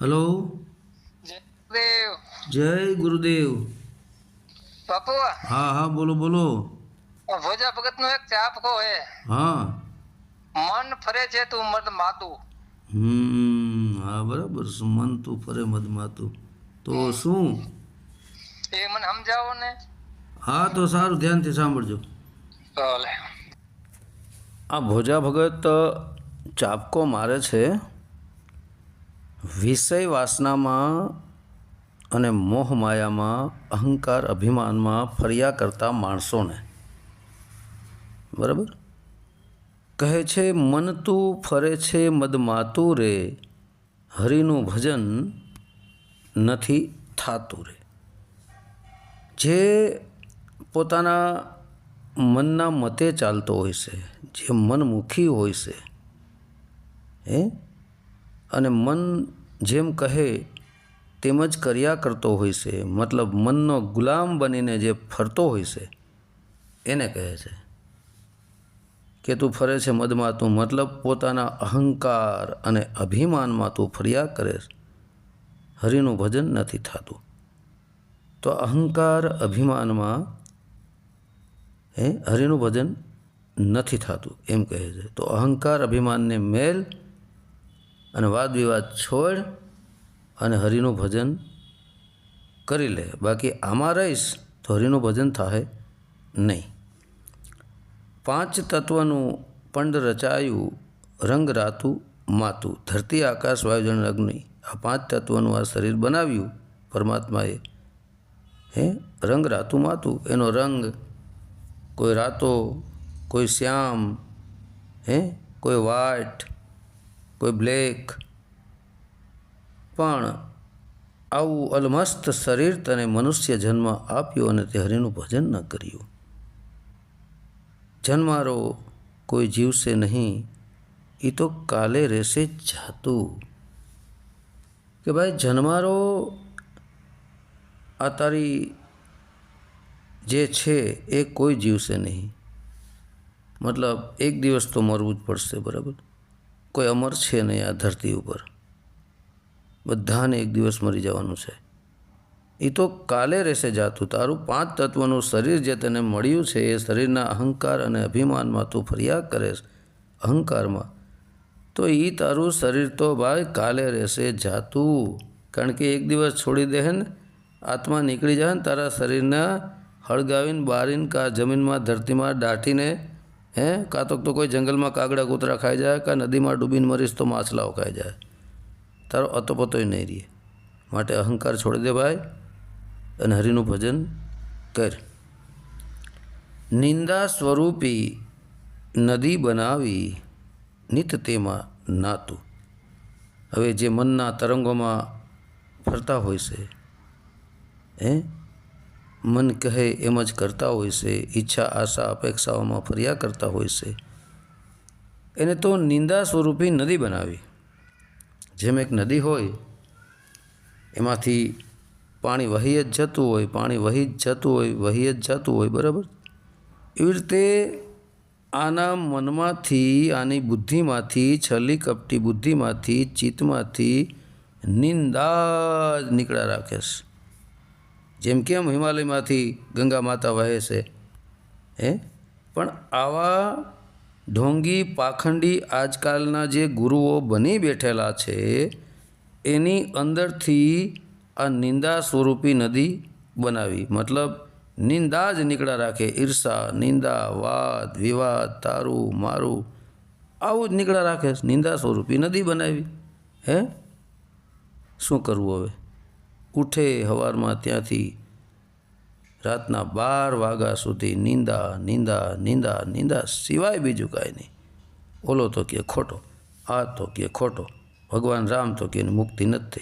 Hello? દેવ જય ગુરુદેવ. બાપુ હા હા બોલો બોલો. ભોજા ભગત નો એક ચાપકો હે. હા. મન ફરે છે તું મદ માતું હમ હા બરાબર શું મન તું ફરે મદમાતું. તો શું? એ મને સમજાવો ને. હા તો સારું ધ્યાનથી સાંભળજો. ભલે. આ ભોજા ભગત ચાપકો મારે છે. વિષય વાસનામાં અને મોહ માયામાં, અહંકાર અભિમાનમાં ફર્યા કરતા માણસોને. બરાબર? કહે છે, મન તું ફરે છે મદમાતું રે, હરિનું ભજન નથી થાતું રે. જે પોતાના મનના મતે ચાલતો હોય છે, જે મનમુખી હોય છે, હે? અને મન જેમ કહે તેમ જ કર્યા કરતો હોય છે. મતલબ મનનો ગુલામ બનીને જે ફરતો હોય છે, એને કહે છે કે તું ફરે છે મદમાં, તું મતલબ પોતાના અહંકાર અને અભિમાનમાં તું ફર્યા કરે હરિનું ભજન નથી થતું. તો અહંકાર, અભિમાનમાં, હે, હરિનું ભજન નથી થતું, એમ કહે છે. તો અહંકાર, અભિમાનને મેલ અને વાદ વિવાદ છોડ અને હરિનું ભજન કરી લે. બાકી આમાં રહીશ તો હરિનું ભજન થાય નહીં. પાંચ તત્વનું પંડ રચાયું રંગ રાતું માતું. ધરતી, આકાશ વાયુજન અગ્નિ. આ પાંચ તત્વનું આ શરીર બનાવ્યું પરમાત્માએ. હે? રંગ રાતું માતું. એનો રંગ કોઈ રાતો, કોઈ શ્યામ, હે? કોઈ વ્હાઈટ કોઈ બ્લેક. પણ આવું અલમસ્ત શરીર તને મનુષ્ય જન્મ આપ્યો અને તે હરિનું ભજન ન કર્યું. જન્મારો કોઈ જીવશે નહીં એ તો કાલે રહેશે જાતું. કે ભાઈ, જન્મારો આ તારી જે છે એ કોઈ જીવશે નહીં. મતલબ એક દિવસ તો મરવું જ પડશે, બરાબર? કોઈ અમર છે નહીં આ ધરતી ઉપર. બધાને એક દિવસ મરી જવાનું છે. એ તો કાલે રહેશે જાતું. તારું પાંચ તત્વનું શરીર જે તને મળ્યું છે, એ શરીરના અહંકાર અને અભિમાનમાં તું ફરિયાદ કરેશ અહંકારમાં. તો એ તારું શરીર તો ભાઈ કાલે રહેશે જાતું. કારણ કે એક દિવસ છોડી દે ને, આત્મા નીકળી જાય ને તારા શરીરના હળગાવીને બારીને કા જમીનમાં ધરતીમાં દાટીને હે? કાં તો તો કોઈ જંગલમાં કાગડા કૂતરા ખાઈ જાય, કાં નદીમાં ડૂબીને મરીશ તો માછલાઓ ખાઈ જાય. તારો અતોપતોય નહીં રહે. માટે અહંકાર છોડી દે ભાઈ અને હરિનું ભજન કર. નિંદા સ્વરૂપી નદી બનાવી, નિત તેમાં નાતું. હવે જે મનના તરંગોમાં ફરતા હોય છે, હે? મન કહે એમ જ કરતા હોય છે, ઈચ્છા, આશા, અપેક્ષાઓમાં ફર્યા કરતા હોય છે. એને તો નિંદા સ્વરૂપી નદી બનાવી. જેમ એક નદી હોય, એમાંથી પાણી વહી જ જતું હોય, પાણી વહી જ જતું હોય, વહી જ જતું હોય, બરાબર? એવી રીતે આના મનમાંથી, આની બુદ્ધિમાંથી, છલી કપટી બુદ્ધિમાંથી, ચિત્તમાંથી નિંદા જ નીકળ્યા રાખે છે. જેમ કેમ હિમાલયમાંથી ગંગા માતા વહે છે? હે? પણ આવા ઢોંગી પાખંડી આજકાલના જે ગુરુઓ બની બેઠેલા છે, એની અંદરથી આ નિંદા સ્વરૂપી નદી બનાવી. મતલબ, નિંદા જ નીકળ્યા રાખે. ઈર્ષા, નિંદા, વાદ, વિવાદ, તારું, મારું, આવું જ નીકળ્યા રાખે. નિંદા સ્વરૂપી નદી બનાવી. હે? શું કરવું હવે? ઉઠે હવારમાં ત્યાંથી રાતના બાર વાગ્યા સુધી નિંદા નિંદા નિંદા નિંદા સિવાય બીજું કાંઈ નહીં. ઓલો તો કે ખોટો, આ તો કે ખોટો, ભગવાન રામ તો કે મુક્તિ નથી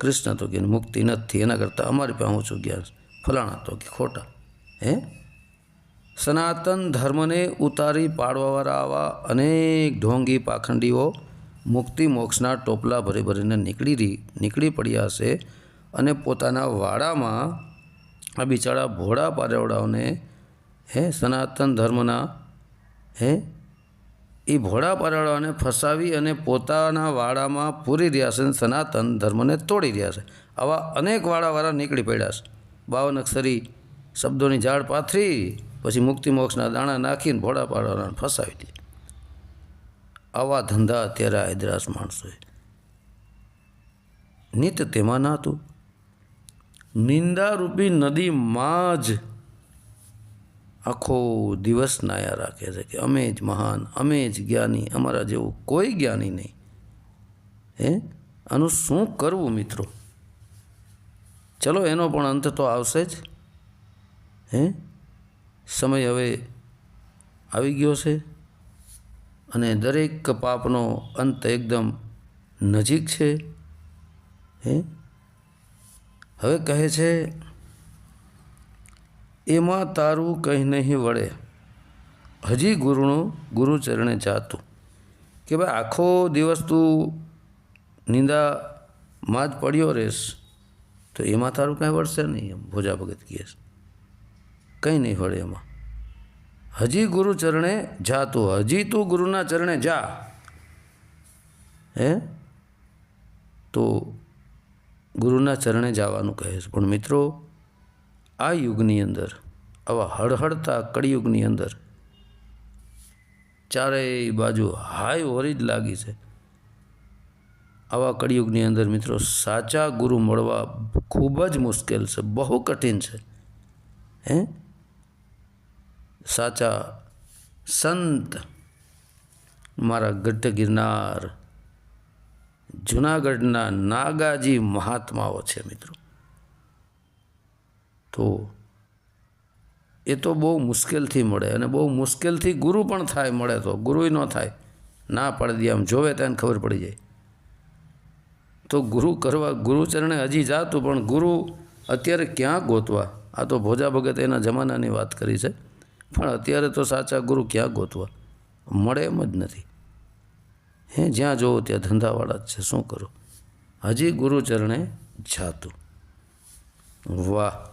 કૃષ્ણ તો કે મુક્તિ નથી એના કરતાં અમારી પાસે જ્ઞાન છે. ફલાણા તો કે ખોટા. હે? સનાતન ધર્મને ઉતારી પાડવાવાળા આવા અનેક ઢોંગી પાખંડીઓ મુક્તિ મોક્ષના ટોપલા ભરી ભરીને નીકળી રહી નીકળી પડ્યા છે. અને પોતાના વાડામાં આ બિચારા ભોળા પારેવડાઓને, હે, સનાતન ધર્મના, હે, એ ભોળા પારેવડાઓને ફસાવી અને પોતાના વાડામાં પૂરી રહ્યા છે અને સનાતન ધર્મને તોડી રહ્યા છે. આવા અનેક વાડાવાળા નીકળી પડ્યા છે. બાવન અક્ષરી શબ્દોની ઝાડ પાથરી, પછી મુક્તિ મોક્ષના દાણા નાખીને ભોળા પારાળાને ફસાવી દે આવા ધંધા અત્યારે હૈદરાસ માણસોએ. નિત તેમાં નાતું નિંદારૂપી નદીમાં જ આખો દિવસ નાયા રાખે છે કે અમે જ મહાન, અમે જ જ્ઞાની, અમારા જેવું કોઈ જ્ઞાની નહીં. હે? આનું શું કરવું મિત્રો? ચલો એનો પણ અંત તો આવશે જ. હે? સમય હવે આવી ગયો છે અને દરેક પાપનો અંત એકદમ નજીક છે. હે? હવે કહે છે, એમાં તારું કંઈ નહીં વળે. હજી ગુરુનું ગુરુચરણે જાતું. કે ભાઈ, આખો દિવસ તું નિંદામાં જ પડ્યો રહેશ, તો એમાં તારું કાંઈ વળશે નહીં? એમ ભોજા ભગત કહે કંઈ નહીં વળે એમાં. હજી ગુરુ ચરણે જાતું. હજી તું ગુરુના ચરણે જા. હે? તો ગુરુના ચરણે જવાનું કહે છે. પણ મિત્રો, આ યુગની અંદર, આવા હળહળતા કળિયુગની અંદર ચારેય બાજુ હાય હોરી જ લાગી છે. આવા કળિયુગની અંદર મિત્રો, સાચા ગુરુ મળવા ખૂબ જ મુશ્કેલ છે, બહુ કઠિન છે. હે? સાચા સંત મારા ગઢ ગિરનાર જુનાગઢના નાગાજી મહાત્માઓ છે મિત્રો. તો એ તો બહુ મુશ્કેલથી મળે અને બહુ મુશ્કેલથી ગુરુ પણ થાય, મળે તો. ગુરુય ન થાય, ના પાડી દે, આમ જોવે તેને ખબર પડી જાય. તો ગુરુ કરવા, ગુરુચરણે હજી જાતું, પણ ગુરુ અત્યારે ક્યાં ગોતવા? આ તો ભોજા ભગત એના જમાનાની વાત કરી છે. પણ અત્યારે તો સાચા ગુરુ ક્યાં ગોતવા? મળે એમ જ નથી. હે, જ્યાં જોવો ત્યાં ધંધાવાળા જ છે. શું કરો? હજી ગુરુચરણે જાતું. વાહ.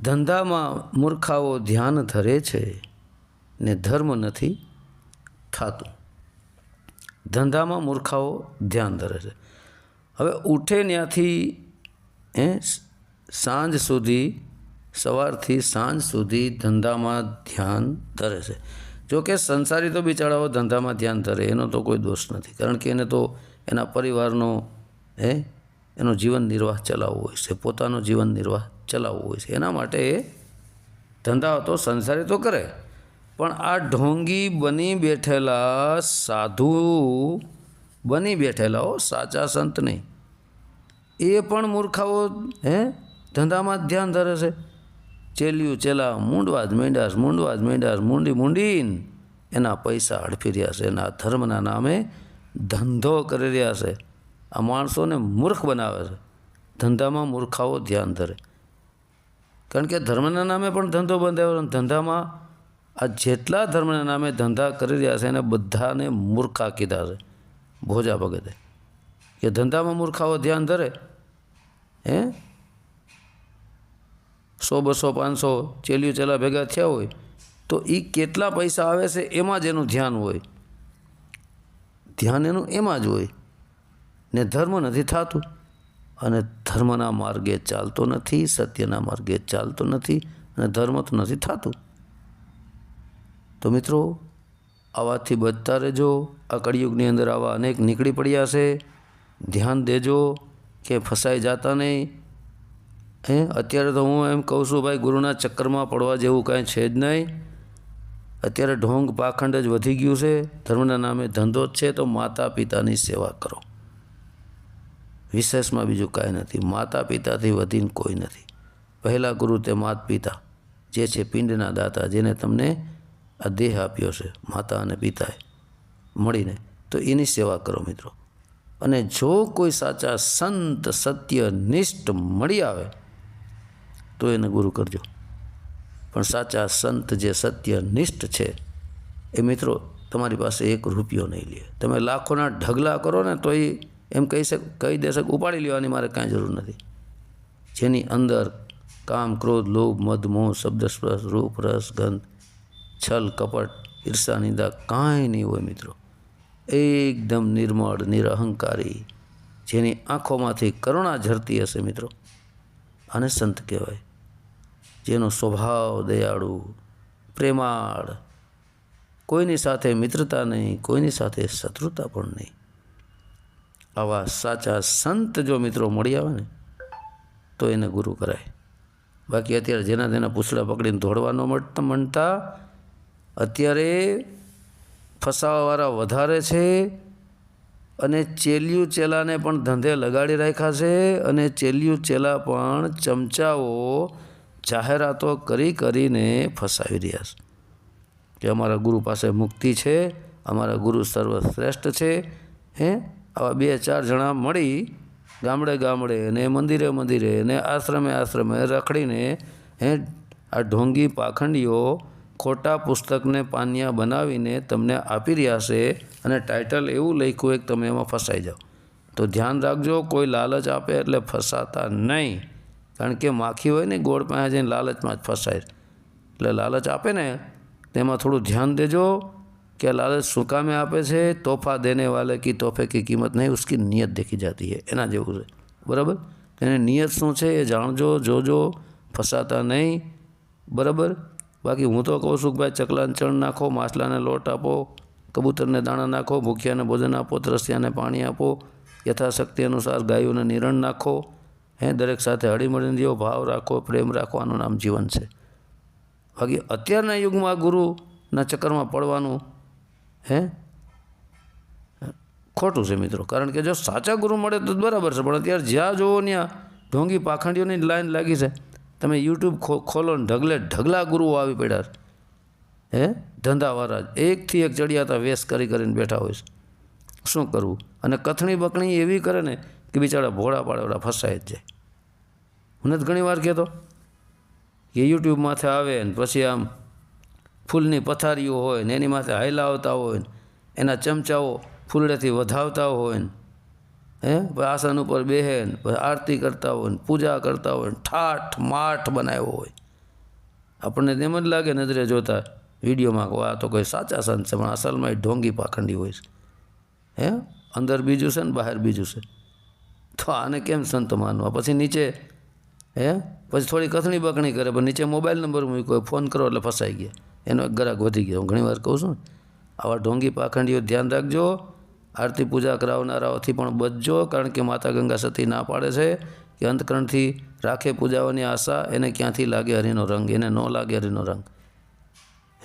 ધંધામાં મૂર્ખાઓ ધ્યાન ધરે છે ને ધર્મ નથી થતું. ધંધામાં મૂર્ખાઓ ધ્યાન ધરે છે. હવે ઉઠે ત્યાંથી એ સાંજ સુધી, સવારથી સાંજ સુધી ધંધામાં ધ્યાન ધરે છે. જો કે સંસારી તો બિચારાઓ ધંધામાં ધ્યાન ધરે, એનો તો કોઈ દોષ નથી. કારણ કે એને તો એના પરિવારનો, હે, એનો જીવન નિર્વાહ ચલાવવો હોય છે, પોતાનો જીવન નિર્વાહ ચલાવવો હોય છે. એના માટે એ ધંધા તો સંસારી તો કરે, પણ આ ઢોંગી બની બેઠેલા સાધુ, બની બેઠેલાઓ સાચા સંત નહીં. એ પણ મૂર્ખાઓ, હે, ધંધામાં ધ્યાન ધરે છે. ચેલિયું, ચેલા મૂંડવા જ મેંડાસ મૂંડવા જ મેંડાસ મૂંડી, મૂંડીને. એના પૈસા હડફી રહ્યા છે. એના ધર્મના નામે ધંધો કરી રહ્યા છે. આ માણસોને મૂર્ખ બનાવે છે. ધંધામાં મૂર્ખાઓ ધ્યાન ધરે. કારણ કે ધર્મના નામે પણ ધંધો બંધાયો અને ધંધામાં આ જેટલા ધર્મના નામે ધંધા કરી રહ્યા છે, એને બધાને મૂર્ખા કીધા છે. ભોજા ભગતે. કે ધંધામાં મૂર્ખાઓ ધ્યાન ધરે. હે? સો, બસો, પાંચસો ચેલ્યું ચેલા ભેગા થયા હોય, તો એ કેટલા પૈસા આવે છે એમાં જ એનું ધ્યાન હોય. ધ્યાન એનું એમાં જ હોય. ને ધર્મ નથી થતું. અને ધર્મના માર્ગે ચાલતો નથી, સત્યના માર્ગે ચાલતો નથી, અને ધર્મ તો નથી થતું. તો મિત્રો, આવાથી બચતા રહેજો. આ કળિયુગની અંદર આવા અનેક નીકળી પડ્યા છે. ધ્યાન દેજો કે ફસાઈ જતા નહીં. હે? અત્યારે તો હું એમ કહું છું, ભાઈ, ગુરુના ચક્કરમાં પડવા જેવું કાંઈ છે જ નહીં. અત્યારે ઢોંગ પાખંડ જ વધી ગયું છે. ધર્મના નામે ધંધો જ છે, તો માતા પિતાની સેવા કરો. વિશેષમાં બીજું કાંઈ નથી. માતા પિતાથી વધીને કોઈ નથી. પહેલાં ગુરુ તે માત પિતા જે છે પિંડના દાતા, જેને તમને આ દેહ આપ્યો છે, માતા અને પિતાએ મળીને, તો એની સેવા કરો મિત્રો. અને જો કોઈ સાચા સંત, સત્ય, નિષ્ઠ મળી આવે તો એને ગુરુ કરજો. પણ સાચા સંત જે સત્ય નિષ્ઠ છે, એ મિત્રો તમારી પાસે એક રૂપિયો નહીં લે. તમે લાખોના ઢગલા કરો ને તો એ એમ કહી શક, કહી દેશે ઉપાડી લેવાની મારે કાંઈ જરૂર નથી. જેની અંદર કામ, ક્રોધ, લોભ, મદ, મોહ, શબ્દ, સ્પર્શ, રૂપ, રસ, ગંધ, છલ, કપટ, ઈર્ષા, નિંદા કાંઈ નહીં હોય મિત્રો. એકદમ નિર્મળ, નિરહંકારી, જેની આંખોમાંથી કરુણા ઝરતી હશે મિત્રો. આને સંત કહેવાય. જેનો સ્વભાવ દયાળુ, પ્રેમાળ. કોઈની સાથે મિત્રતા નહીં, કોઈની સાથે શત્રુતા પણ નહીં. આવા સાચા સંત જો મિત્રો મળી આવે ને, તો એને ગુરુ કરાય. બાકી અત્યારે જેના તેના પૂછડા પકડીને દોડવા ન મળતા અત્યારે ફસાવાવાળા વધારે છે અને ચેલિયું ચેલાને પણ ધંધે લગાડી રાખ્યા છે અને ચેલિયું ચેલા પણ ચમચાઓ જાહેરાતો કરી કરીને ફસાવી રહ્યા છે કે અમારા ગુરુ પાસે મુક્તિ છે, અમારા ગુરુ સર્વશ્રેષ્ઠ છે, હે? આવા બે ચાર જણા મળી ગામડે ગામડે ને મંદિરે મંદિરે ને આશ્રમે આશ્રમે રખડીને, હે? આ ઢોંગી પાખંડીઓ ખોટા પુસ્તકને પાનિયા બનાવીને તમને આપી રહ્યા છે અને ટાઇટલ એવું લખ્યું કે તમે એમાં ફસાઈ જાઓ. તો ધ્યાન રાખજો, કોઈ લાલચ આપે એટલે ફસાતા નહીં. કારણ કે માખી હોય ને ગોળ પાસે જઈને લાલચમાં જ ફસાય. એટલે લાલચ આપે ને, તેમાં થોડું ધ્યાન દેજો કે લાલચ શું કામે આપે છે? તોહફા દેને વાલે કી તોહફે કી કિંમત નહીં, ઉસકી નિયત દેખી જાતી હે, એના જેવું છે. બરાબર? એને નિયત શું છે એ જાણજો, જોજો, ફસાતા નહીં. બરાબર? બાકી હું તો કહું છું કે ભાઈ ચકલાને ચણ નાખો, માછલાને લોટ આપો, કબૂતરને દાણા નાખો, ભૂખ્યાને ભોજન આપો ત્રસ્યાને પાણી આપો, યથાશક્તિ અનુસાર ગાયોને નિરણ નાખો. હે, દરેક સાથે હળીમળીને જેવો, ભાવ રાખો, પ્રેમ રાખવાનું નામ જીવન છે. બાકી અત્યારના યુગમાં ગુરુના ચક્કરમાં પડવાનું, હે? ખોટું છે મિત્રો, કારણ કે જો સાચા ગુરુ મળે તો બરાબર છે, પણ અત્યારે જ્યાં જુઓ ત્યાં ઢોંગી પાખંડીઓની લાઈન લાગી છે. તમે યુટ્યુબ ખો, ખોલો ને ઢગલે ઢગલા ગુરુઓ આવી પડ્યા હે? ધંધાવાળા એકથી એક ચડિયાતા વેસ કરી કરીને બેઠા હોય છે. શું કરવું? અને કથણી બકણી એવી કરે ને કે બિચારા ભોળા પાડોડા ફસાય જ જાય. હું જ ઘણી વાર કહેતો કે યુટ્યુબ માથે આવે ને પછી આમ ફૂલની પથારીઓ હોય ને એની માથે હાયલાવતા હોય ને એના ચમચાઓ ફૂલડેથી વધાવતા હોય ને, હે? પછી આસન ઉપર બેહે ને આરતી કરતા હોય ને, પૂજા કરતા હોય ને, ઠાઠ માઠ બનાવ્યો હોય. આપણને તેમ જ લાગે નજરે જોતા વિડીયોમાં કહો આ તો કોઈ સાચા સંત છે, પણ અસલમાં એ ઢોંગી પાખંડી હોય છે. હે? અંદર બીજું છે ને, બહાર બીજું છે. તો આને કેમ સંત માનવા? પછી નીચે, હે? પછી થોડી કથણી બકણી કરે, પણ નીચે મોબાઈલ નંબર મૂક્યો, ફોન કરો એટલે ફસાઈ ગયા. એનો એક ગ્રાહક વધી ગયો. હું ઘણી વાર કહું છું, આવા ઢોંગી પાખંડીઓ ધ્યાન રાખજો. આરતી પૂજા કરાવનારાઓથી પણ બચજો, કારણ કે માતા ગંગા સતી ના પાડે છે કે અંતકરણથી રાખે પૂજાઓની આશા, એને ક્યાંથી લાગે હરિનો રંગ? એને ન લાગે હરિનો રંગ.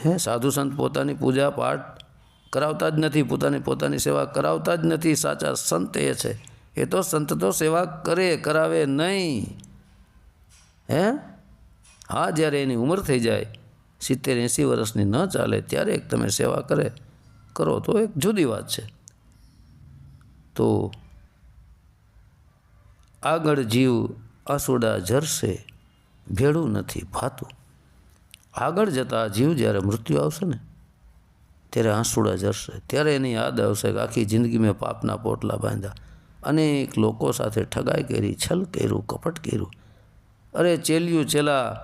હે? સાધુ સંત પોતાની પૂજા પાઠ કરાવતા જ નથી, પોતાની પોતાની સેવા કરાવતા જ નથી. સાચા સંત એ છે. એ તો સંત તો સેવા કરે, કરાવે નહીં. હે? હા, જ્યારે એની ઉંમર થઈ જાય, સિત્તેર એંસી વર્ષની ન ચાલે, ત્યારે એક તમે સેવા કરે, કરો તો એક જુદી વાત છે. તો આગળ જીવ આસુડા ઝરશે ભેળું નથી ભાતું. આગળ જતાં જીવ જ્યારે મૃત્યુ આવશે ને, ત્યારે આંસુડા જરશે. ત્યારે એની યાદ આવશે કે આખી જિંદગી મેં પાપના પોટલા બાંધ્યા. અનેક લોકો સાથે ઠગાઈ કરી, છલ કર્યું, કપટ કર્યું. અરે ચેલિયું, ચેલા,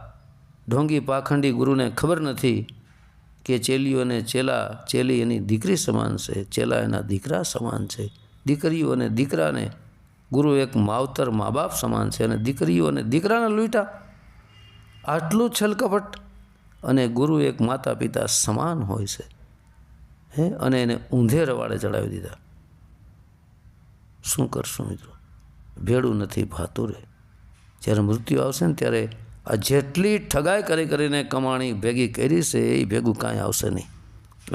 ઢોંગી પાખંડી ગુરુને ખબર નથી કે ચેલીઓ અને ચેલા, ચેલી એની દીકરી સમાન છે, ચેલા એના દીકરા સમાન છે. દીકરીઓ અને દીકરાને ગુરુ એક માવતર મા બાપ સમાન છે અને દીકરીઓ અને દીકરાને લૂંટા આટલું છલકપટ અને ગુરુ એક માતા પિતા સમાન હોય છે. હે? અને એને ઊંધે રવાડે ચડાવી દીધા. શું કરશું મિત્રો? ભેડું નથી, ભાતું રે જ્યારે મૃત્યુ આવશે ને ત્યારે આ જેટલી ઠગાઈ કરી કરીને કમાણી ભેગી કરી છે, એ ભેગું કાંઈ આવશે નહીં.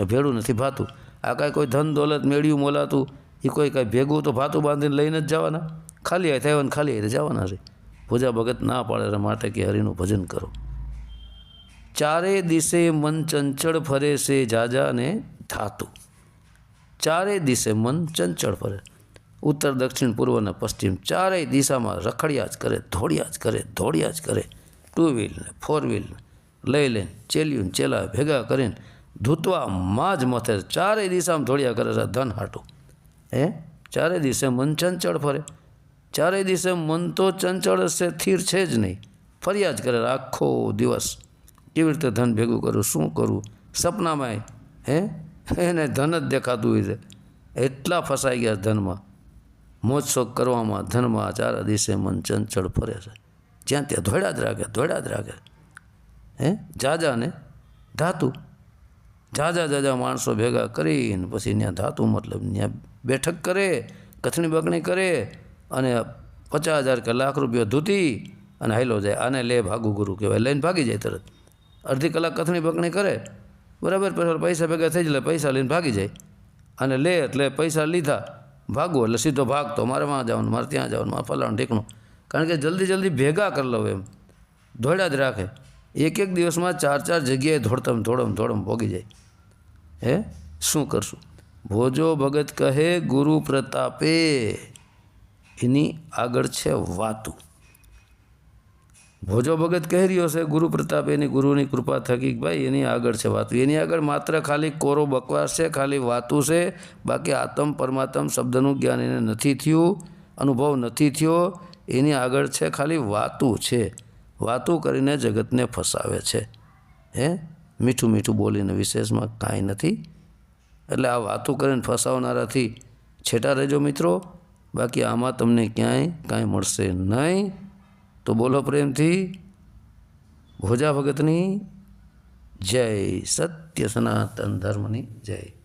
ભેડું નથી, ભાતું. આ કાંઈ કોઈ ધન દોલત મેળ્યું મોલાતું, એ કોઈ કાંઈ ભેગું તો ભાતું બાંધીને લઈને જ જવાના? ખાલી હાથે આવ્યા ને ખાલી હાથે જવાના રે પૂજા ભગત ના પાડે માટે કે હરિનું ભજન કરો. ચારે દિશે મન ચંચળ ફરે છે જાજા ને ધાતુ. ચારે દિશે મન ચંચળ ફરે. ઉત્તર, દક્ષિણ, પૂર્વ અને પશ્ચિમ ચારેય દિશામાં રખડ્યા જ કરે, દોડ્યા જ કરે, દોડ્યા જ કરે. ટુ વ્હીલ ને ફોર વ્હીલ લઈ લઈને ચેલ્યું ચેલા ભેગા કરીને ધૂતવામાં જ મથે ચારેય દિશામાં દોડ્યા કરે છે ધન હાટું. હે? ચારેય દિશે મન ચંચળ ફરે. ચારેય દિશે મન તો ચંચળ છે સ્થિર છે જ નહીં. ફર્યા જ કરે આખો દિવસ. કેવી રીતે ધન ભેગું કરું? શું કરું? સપનામાં હે? એને ધન જ દેખાતું હોય છે. એટલા ફસાઈ ગયા ધનમાં. મોજ શોખ કરવામાં ધનમાં ચાર દિવસે મન, ચંચળ ફરે છે. જ્યાં ત્યાં ધોળ્યા જ રાખે ધોળ્યા જ રાખે હે? જાજાને ધાતુ. જાજા જાજા માણસો ભેગા કરીને પછી ત્યાં ધાતુ મતલબ ત્યાં બેઠક કરે, કથણી બકણી કરે અને પચાસ હજાર કે લાખ રૂપિયા ધૂતી અને હાલો જાય. આને લે ભાગુ ગુરુ કહેવાય. લઈને ભાગી જાય તરત. અડધી કલાક કથણી બકણી કરે. બરાબર, પછી પૈસા ભેગા થઈ જાય પૈસા લઈને ભાગી જાય. અને લે એટલે પૈસા લીધા. ભાગવું એટલે સીધો ભાગતો મારે માં જવાનું, મારે ત્યાં જવાનું, મારે ફલાણું ઠીકણું કારણ કે જલ્દી જલ્દી ભેગા કરી લઉં એમ. ધોળ્યા જ રાખે. એક એક દિવસમાં ચાર ચાર જગ્યાએ ધોળતમ, ધોળમ ધોળમ ભોગી જાય. હે? શું કરશું? ભોજો ભગત કહે, ગુરુ પ્રતાપે. એની આગળ છે વાતું. ભોજો ભગત કહી રહ્યો છે, ગુરુ પ્રતાપ એની ગુરુની કૃપા થકી ભાઈ એની આગળ છે વાતું. એની આગળ માત્ર ખાલી કોરો બકવાસ છે, ખાલી વાતું છે, બાકી આત્મ પરમાત્મ શબ્દનું જ્ઞાન એને નથી થયું, અનુભવ નથી થયો, એની આગળ છે ખાલી વાતું છે. વાતું કરીને જગતને ફસાવે છે. હે? મીઠું મીઠું બોલીને વિશેષમાં કાંઈ નથી. એટલે આ વાતું કરીને ફસાવનારાથી છેટા રહેજો મિત્રો. બાકી આમાં તમને ક્યાંય કાંઈ મળશે નહીં. તો બોલો પ્રેમથી ભોજા ભગતની જય સત્ય સનાતન ધર્મની જય.